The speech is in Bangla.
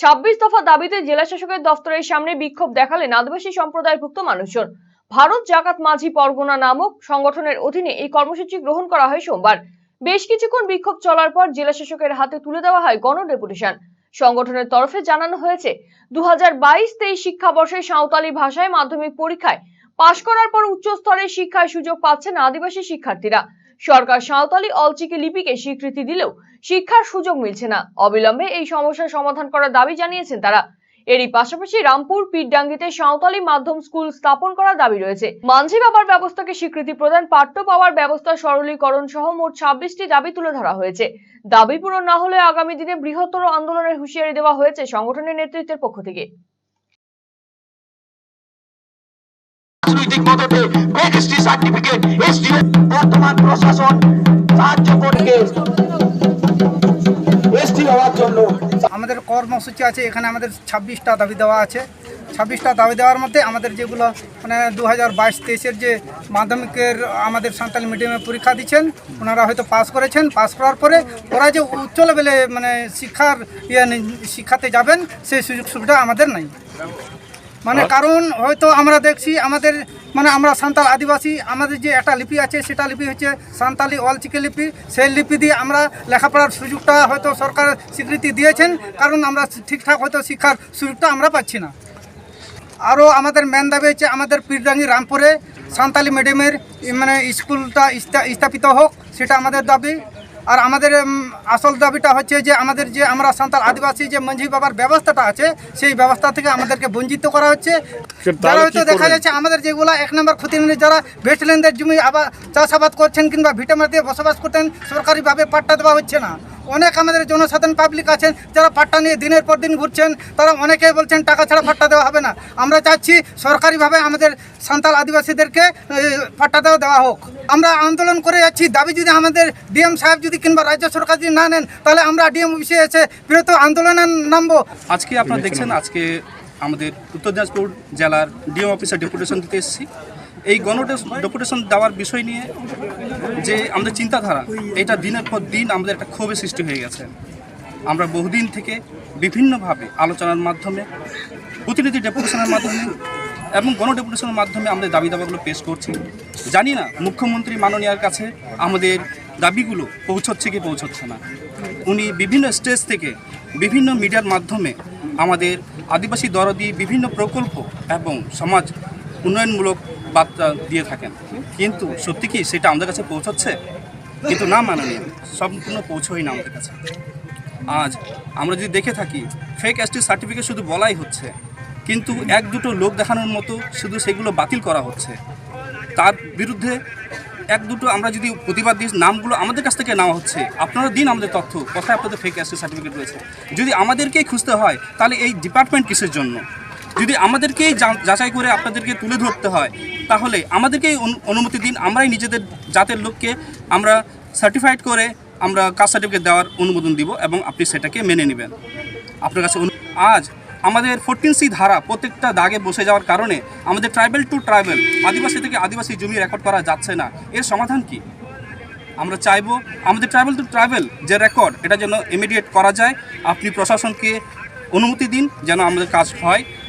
ছাব্বিশ দফা দাবিতে জেলা শাসকের দফতরের সামনে বিক্ষোভ দেখালেন আদিবাসী সম্প্রদায়ভুক্ত মানুষজন। ভারত জাকাত মাঝি পরগনা নামক সংগঠনের অধীনে এই কর্মসূচি গ্রহণ করা হয় সোমবার। বেশ কিছুক্ষণ বিক্ষোভ চলার পর জেলা শাসকের হাতে তুলে দেওয়া হয় গণ ডেপুটেশন। সংগঠনের তরফে জানানো হয়েছে দু হাজার বাইশ তেইশ শিক্ষাবর্ষে সাঁওতালি ভাষায় মাধ্যমিক পরীক্ষায় পাশ করার পর উচ্চ স্তরের শিক্ষার সুযোগ পাচ্ছেন আদিবাসী শিক্ষার্থীরা। সরকার সাঁওতালি অলচিকি লিপিকে স্বীকৃতি দিলেও শিক্ষার সুযোগ মিলছে না। অবিলম্বে এই সমস্যার সমাধান করার দাবি জানিয়েছেন তারা। এরই পাশাপাশি রামপুর, পীরডাঙ্গিতে সাঁওতালি মাধ্যম স্কুল স্থাপন করার দাবি রয়েছে। মাঝি বাবার ব্যবস্থাকে স্বীকৃতি প্রদান, পাঠ্য পাওয়ার ব্যবস্থা, সরলীকরণ সহ মোট ছাব্বিশটি দাবি তুলে ধরা হয়েছে। দাবি পূরণ না হলে আগামী দিনে বৃহত্তর আন্দোলনের হুঁশিয়ারি দেওয়া হয়েছে সংগঠনের নেতৃত্বের পক্ষ থেকে। এসটি সার্টিফিকেট এসটি বর্তমান প্রশাসন সাহায্য করবে। এসটি হওয়ার জন্য। আমাদের কর্মসূচি আছে এখানে আমাদের ছাব্বিশটা দাবি দেওয়া আছে। ছাব্বিশটা দাবি দেওয়ার মধ্যে আমাদের যেগুলো মানে দু হাজার বাইশ তেইশের যে মাধ্যমিকের আমাদের সাঁওতালি মিডিয়ামে পরীক্ষা দিচ্ছেন ওনারা হয়তো পাস করেছেন। পাস করার পরে ওরা যে উচ্চ লেভেলে মানে শিক্ষার ইয়ে শিক্ষাতে যাবেন সেই সুযোগ সুবিধা আমাদের নাই। মানে কারণ হয়তো আমরা দেখছি আমাদের মানে আমরা সান্তাল আদিবাসী, আমাদের যে একটা লিপি আছে, সেটা লিপি হচ্ছে সান্তালি অলচিকে লিপি। সেই লিপি দিয়ে আমরা লেখাপড়ার সুযোগটা হয়তো সরকার স্বীকৃতি দিয়েছেন, কারণ আমরা ঠিকঠাক হয়তো শিক্ষার সুযোগটা আমরা পাচ্ছি না। আরও আমাদের মেন দাবি হচ্ছে আমাদের পীরডাঙ্গি রামপুরে সান্তালি মিডিয়ামের মানে স্কুলটা স্থাপিত হোক, সেটা আমাদের দাবি। আর আমাদের আসল দাবিটা হচ্ছে যে আমাদের যে আমরা সান্তাল আদিবাসী যে মঞ্জি বাবার ব্যবস্থাটা আছে সেই ব্যবস্থা থেকে আমাদেরকে বঞ্চিত করা হচ্ছে। তারা হয়তো দেখা যাচ্ছে আমাদের যেগুলো এক নম্বর ক্ষতিগ্রস্ত যারা ভেস্টল্যান্ডের জমি আবার চাষাবাদ করছেন কিংবা ভিটামার দিয়ে বসবাস করতেন সরকারিভাবে পাট্টা দেওয়া হচ্ছে না। অনেক আমাদের জনসাধারণ পাবলিক আছেন, যারা পাট্টা নিয়ে দিনের পর দিন ঘুরছেন, তারা অনেকে বলছেন টাকা ছাড়া পাট্টা দেওয়া হবে না। আমরা চাচ্ছি সরকারিভাবে আমাদের সান্তাল আদিবাসীদেরকে পাট্টা দেওয়া দেওয়া হোক। আমরা আন্দোলন করে যাচ্ছি, দাবি যদি আমাদের ডিএম সাহেব যদি কিংবা রাজ্য সরকার যদি না নেন, তাহলে আমরা ডিএম অফিসে এসে বৃহত্তর আন্দোলনে নামবো। আজকে আপনারা দেখছেন, আজকে আমাদের উত্তর দিনাজপুর জেলার ডিএম অফিসে ডেপুটেশন দিতে এসেছি। এই গণ ডেপুটেশন দেওয়ার বিষয় নিয়ে যে আমাদের চিন্তাধারা, এটা দিনের পর দিন আমাদের একটা ক্ষোভের সৃষ্টি হয়ে গেছে। আমরা বহুদিন থেকে বিভিন্নভাবে আলোচনার মাধ্যমে, প্রতিনিধি ডেপুটেশনের মাধ্যমে এবং গণ ডেপুটেশনের মাধ্যমে আমাদের দাবি দাবাগুলো পেশ করছি। জানি না, মুখ্যমন্ত্রী মাননীয়ার কাছে আমাদের দাবিগুলো পৌঁছচ্ছে কি পৌঁছচ্ছে না। উনি বিভিন্ন স্টেজ থেকে বিভিন্ন মিডিয়ার মাধ্যমে আমাদের আদিবাসী দরদি বিভিন্ন প্রকল্প এবং সমাজ উন্নয়নমূলক বার্তা দিয়ে থাকেন। কিন্তু সত্যি কি সেটা আমাদের কাছে পৌঁছাচ্ছে? কিন্তু না, মাননীয়, সম্পূর্ণ পৌঁছই না আমাদের কাছে। আজ আমরা যদি দেখে থাকি ফেক এসটি সার্টিফিকেট শুধু বলাই হচ্ছে, কিন্তু এক দুটো লোক দেখানোর মতো শুধু সেগুলো বাতিল করা হচ্ছে। তার বিরুদ্ধে এক দুটো আমরা যদি প্রতিবাদ দিই, নামগুলো আমাদের কাছ থেকে নেওয়া হচ্ছে। আপনারা দিন আমাদের তথ্য, কোথায় আপনাদের ফেক এসটি সার্টিফিকেট রয়েছে। যদি আমাদেরকেই খুঁজতে হয়, তাহলে এই ডিপার্টমেন্ট কিসের জন্য? যদি আমাদেরকেই যাচাই করে আপনাদেরকে তুলে ধরতে হয়, তাহলে আমাদেরকেই অনু- অনুমতি দিন। আমরাই নিজেদের জাতের লোককে আমরা সার্টিফাইড করে আমরা কাস্ট সার্টিফিকেট দেওয়ার অনুমোদন দিব এবং আপনি সেটাকে মেনে নেবেন। আপনার কাছে আজ আমাদের ফোরটিন সি ধারা প্রত্যেকটা দাগে বসে যাওয়ার কারণে আমাদের ট্রাইবেল টু ট্রাইবেল আদিবাসী থেকে আদিবাসী জমি রেকর্ড করা যাচ্ছে না। এর সমাধান কি? আমরা চাইব আমাদের ট্রাইবেল টু ট্রাইবেল যে রেকর্ড এটা যেন ইমিডিয়েট করা যায়। আপনি প্রশাসনকে অনুমতি দিন যেন আমাদের কাজ হয়।